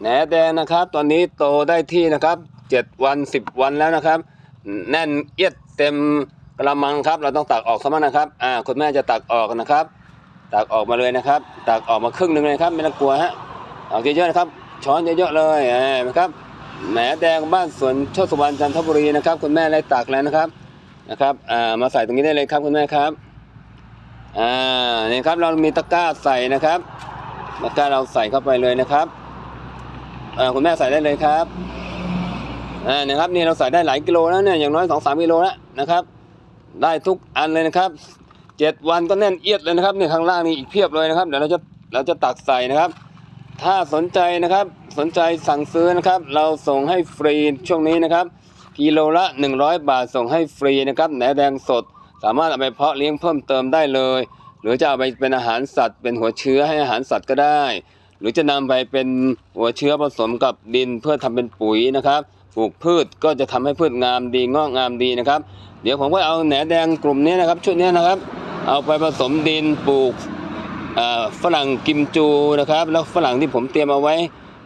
แหนแดงนะครับ ตอนนี้โตได้ที่นะครับเจ็ดวันสิบวันแล้วนะครับ แน่นเอียดเต็มกระมังครับ เราต้องตักออกซะมั้งนะครับอ่าคุณแม่จะตักออกนะครับ ตักออกมาเลยนะครับ ตักออกมาครึ่งหนึ่งเลยครับ ไม่ต้องกลัวฮะออกเยอะๆนะครับ ช้อนเยอะๆเลยอ่านะครับแหนแดงบ้านสวนโชติสุวรรณจันทบุรีนะครับ คุณแม่ได้ตักแล้วนะครับนะครับอ่ามาใส่ตรงนี้ได้เลยครับคุณแม่ครับอ่านี่ครับเรามีตะกร้าใส่นะครับตะกร้าเราใส่เข้าไปเลยนะครับ อ่าคุณแม่ใส่ได้เลยครับอ่านะครับนี่เราใส่ได้หลายกิโลแล้วเนี่ยอย่างน้อยสองสามกิโลแล้วนะครับ ได้ทุกอันเลยนะครับเจ็ดวันก็แน่นเอียดเลยนะครับเนี่ยข้างล่างนี่อีกเพียบเลยนะครับเดี๋ยวเราจะเราจะตักใส่นะครับ ถ้าสนใจนะครับสนใจสั่งซื้อนะครับ เราส่งให้ฟรีช่วงนี้นะครับกิโลละ 100 บาทส่งให้ฟรีนะครับแหนแดงสด สามารถเอาไปเพาะเลี้ยงเพิ่มเติมได้เลย หรือจะเอาไปเป็นอาหารสัตว์ เป็นหัวเชื้อให้อาหารสัตว์ก็ได้ หรือจะนำไปเป็นหัวเชื้อผสมกับดินเพื่อทำเป็นปุ๋ยนะครับปลูกพืชก็จะทำให้พืชงามดีงอกงามดีนะครับ เดี๋ยวผมก็เอาแหนแดงกลุ่มนี้นะครับ ชุดนี้นะครับ เอาไปผสมดินปลูกฝรั่งกิมจูนะครับ แล้วฝรั่งที่ผมเตรียมเอาไว้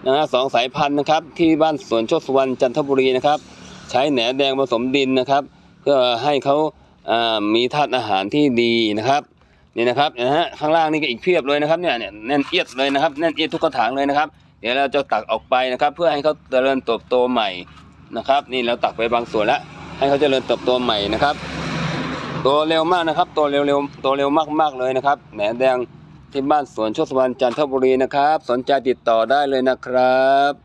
นะฮะสองสายพันธุ์นะครับ ที่บ้านสวนโชติสุวรรณจันทบุรีนะครับ ใช้แหนแดงผสมดินนะครับ เพื่อให้เขามีธาตุอาหารที่ดีนะครับ นี่นะครับนะฮะข้างล่างนี่ก็อีกเพียบเลยนะครับเนี่ยเนี่ยแน่นเอียดเลยนะครับแน่นเอียดทุกกระถางเลยนะครับ เดี๋ยวเราจะตักออกไปนะครับ เพื่อให้เขาเจริญเติบโตใหม่นะครับ นี่เราตักไปบางส่วนแล้วให้เขาเจริญเติบโตใหม่นะครับโตเร็วมากนะครับโตเร็วๆโตเร็วมากๆเลยนะครับแหนแดงที่บ้านสวนโชติสุวรรณจันทบุรีนะครับ สนใจติดต่อได้เลยนะครับ